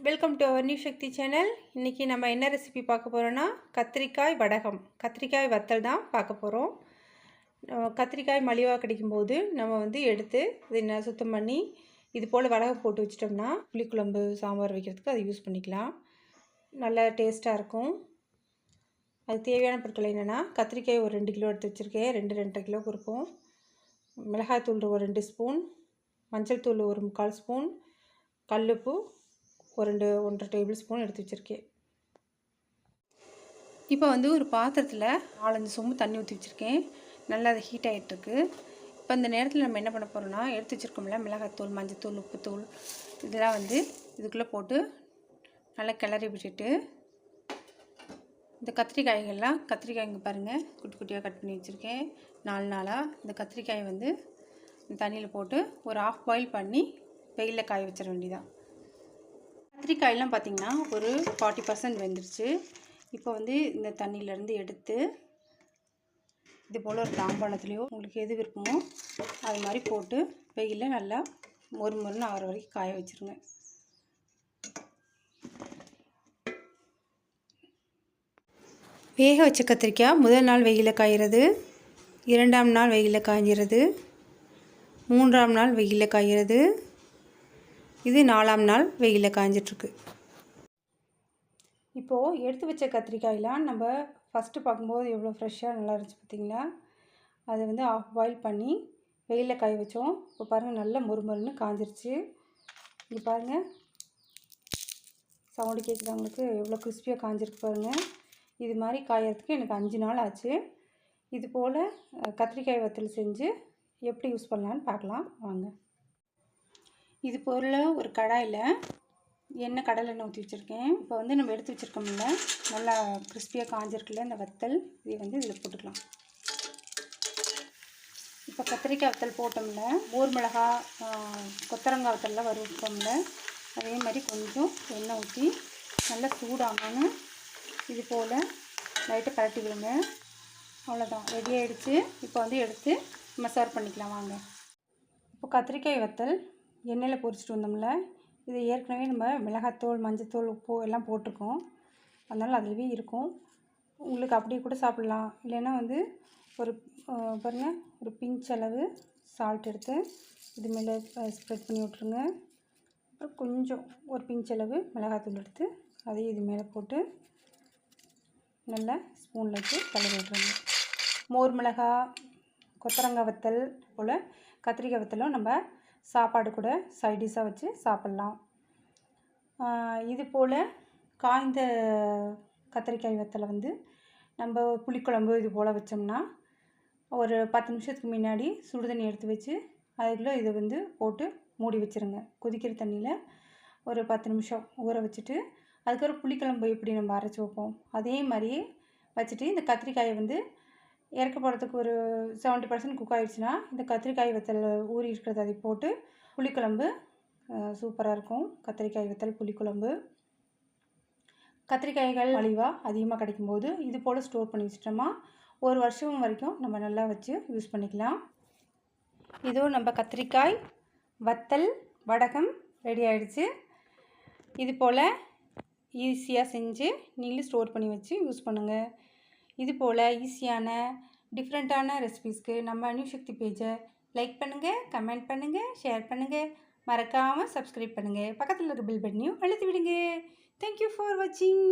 Welcome to our new Sakthi channel இன்றைக்கி நம்ம என்ன ரெசிபி பார்க்க போகிறோன்னா கத்திரிக்காய் வடகம். கத்திரிக்காய் வத்தல் தான் பார்க்க போகிறோம் கத்திரிக்காய் மலிவாக கிடைக்கும்போது நம்ம வந்து எடுத்து இதை ந- சுத்தம் பண்ணி இது போல் வடகம் போட்டு வச்சிட்டோம்னா புளிக்குழம்பு சாம்பார் வைக்கிறதுக்கு அதை யூஸ் பண்ணிக்கலாம். நல்லா டேஸ்ட்டாக இருக்கும். அது தேவையான பொருட்கள் என்னென்னா கத்திரிக்காய் ஒரு ரெண்டு கிலோ எடுத்து வச்சுருக்கேன். ரெண்டு ரெண்டரை கிலோ கொடுப்போம். மிளகாய் தூள் ஒரு ரெண்டு ஸ்பூன் மஞ்சள் தூள் ஒரு முக்கால் ஸ்பூன் கல்லுப்பு ஒரு ரெண்டு ஒன்றரை டேபிள் ஸ்பூன் எடுத்து வச்சுருக்கேன். இப்போ வந்து ஒரு பாத்திரத்தில் நாலஞ்சு சொம்பு தண்ணி ஊற்றி வச்சுருக்கேன். நல்லா அது ஹீட் ஆகிட்டுருக்கு இப்போ இந்த நேரத்தில் நம்ம என்ன பண்ண போகிறோம்னா எடுத்து வச்சுருக்கோம்ல மிளகாத்தூள் மஞ்சத்தூள் உப்புத்தூள் இதெல்லாம் வந்து இதுக்குள்ளே போட்டு நல்லா கிளறி விட்டுட்டு இந்த கத்திரிக்காய்கள்லாம் கத்திரிக்காய்ங்க பாருங்கள் குட்டி குட்டியாக கட் பண்ணி வச்சுருக்கேன். நாலு நாளாக இந்த கத்திரிக்காயை வந்து தண்ணியில் போட்டு ஒரு ஆஃப் பாயில் பண்ணி வெயிலில் காய வச்சிட வேண்டியதான் கத்திரிக்காயெல்லாம் பார்த்திங்கன்னா ஒரு ஃபார்ட்டி பர்சன்ட் வெந்துருச்சு. இப்போ வந்து இந்த தண்ணியிலேருந்து எடுத்து இது போல் ஒரு தாம்பாளத்துலேயோ உங்களுக்கு எது விருப்பமோ அது மாதிரி போட்டு வெயிலில் நல்லா மொறு மொறுன்னு ஆகிற வரைக்கும் காய வச்சுருங்க. வேக வச்ச கத்திரிக்காய் முதல் நாள் வெயிலில் காய்கிறது இரண்டாம் நாள் வெயிலில் காய்கிறது மூன்றாம் நாள் வெயிலில் காய்கிறது இது நாலாம் நாள் வெயிலில் காய்ஞ்சிட்ருக்கு இப்போது எடுத்து வச்ச கத்திரிக்காயெலாம் நம்ம ஃபஸ்ட்டு பார்க்கும்போது எவ்வளோ ஃப்ரெஷ்ஷாக நல்லா இருந்துச்சு பார்த்திங்களா? அதை வந்து ஆஃப் பாயில் பண்ணி வெயிலில் காய வச்சோம். இப்போ பாருங்கள் நல்லா மொறுமொறுன்னு காஞ்சிருச்சு. இங்கே பாருங்கள் சவுண்டு கேட்குதா எவ்வளோ கிறிஸ்பியாக காஞ்சிருக்கு பாருங்கள் இது மாதிரி காயறதுக்கு எனக்கு அஞ்சு நாள் ஆச்சு. இது போல் கத்திரிக்காய் வத்தல் செஞ்சு எப்படி யூஸ் பண்ணலான்னு பார்க்கலாம். வாங்க. இது போல் ஒரு கடாயில் எண்ணெய் கடலை எண்ணெய் ஊற்றி வச்சுருக்கேன். இப்போ வந்து நம்ம எடுத்து வச்சுருக்கோம்ல நல்லா கிறிஸ்பியாக காஞ்சிருக்குல்ல இந்த வத்தல் இதை வந்து இதில் போட்டுக்கலாம். இப்போ கத்திரிக்காய் வத்தல் போட்டோம்ல ஊர் மிளகா கொத்தரங்காய் வத்தல்லாம் வறுப்போம்ல அதே மாதிரி கொஞ்சம் எண்ணெய் ஊற்றி நல்லா சூடாகணும் இது போல் லைட்டாக பரட்டி விடுங்க. அவ்வளோதான் ரெடி ஆகிடுச்சு இப்போ வந்து எடுத்து நம்ம சர்வ் பண்ணிக்கலாம் வாங்க. இப்போ கத்திரிக்காய் வத்தல் எண்ணெயில் பொரிச்சிட்டு வந்தோம்ல இது ஏற்கனவே நம்ம மிளகாத்தூள் மஞ்சத்தூள் உப்பு எல்லாம் போட்டிருக்கோம். அதனால் அதுவே இருக்கும். உங்களுக்கு அப்படியே கூட சாப்பிட்லாம். இல்லைன்னா வந்து ஒரு பாருங்கள் பாருங்க ஒரு பிஞ்ச் அளவு சால்ட் எடுத்து இது மேலே ஸ்ப்ரெட் பண்ணி விட்ருங்க அப்புறம் கொஞ்சம் ஒரு பிஞ்ச் அளவு மிளகாத்தூள் எடுத்து அதையும் இது மேலே போட்டு நல்லா ஸ்பூனில் வச்சு கலரி விட்ருங்க மோர் மிளகாய் கொத்தரங்காய் வத்தல் போல் கத்திரிக்காய் வத்தலும் நம்ம சாப்பாடு கூட சைடிஷாக வச்சு சாப்பிட்லாம். இது போல் காய்ந்த கத்திரிக்காய் வத்தலை வந்து நம்ம புளிக்குழம்பு இது போல் வச்சோம்னா ஒரு பத்து நிமிஷத்துக்கு முன்னாடி சுடுதண்ணி எடுத்து வச்சு அதுக்குள்ளே இதை வந்து போட்டு மூடி வச்சுருங்க. கொதிக்கிற தண்ணியில் ஒரு பத்து நிமிஷம் ஊற வச்சுட்டு அதுக்கப்புறம் புளிக்குழம்பு எப்படி நம்ம அரைச்சி வைப்போம்? அதே மாதிரியே வச்சுட்டு இந்த கத்திரிக்காயை வந்து இறக்க போகிறதுக்கு ஒரு செவன்ட்டி பர்சன்ட் குக் ஆகிடுச்சுன்னா இந்த கத்திரிக்காய் வத்தல் ஊறி இருக்கிறத அதை போட்டு புளிக்குழம்பு சூப்பராக இருக்கும். கத்திரிக்காய் வத்தல் புளிக்குழம்பு. கத்திரிக்காய்கள் மலிவாக அதிகமாக கிடைக்கும்போது இது போல் ஸ்டோர் பண்ணி வச்சிட்டோமா ஒரு வருஷம் வரைக்கும் நம்ம நல்லா வச்சு யூஸ் பண்ணிக்கலாம். இதோ நம்ம கத்திரிக்காய் வத்தல் வடகம் ரெடி ஆகிடுச்சு இது போல் ஈஸியாக செஞ்சு நீங்களும் ஸ்டோர் பண்ணி வச்சு யூஸ் பண்ணுங்கள் இது போல் ஈஸியான டிஃப்ரெண்ட்டான ரெசிபீஸ்க்கு நம்ம அணுசக்தி சக்தி பேஜை லைக் பண்ணுங்கள் கமெண்ட் பண்ணுங்கள் ஷேர் பண்ணுங்கள் மறக்காமல் சப்ஸ்கிரைப் பண்ணுங்கள் பக்கத்தில் இருக்க பில் பட்டனையும் அழுத்தி விடுங்க. தேங்க்யூ ஃபார் வாட்சிங்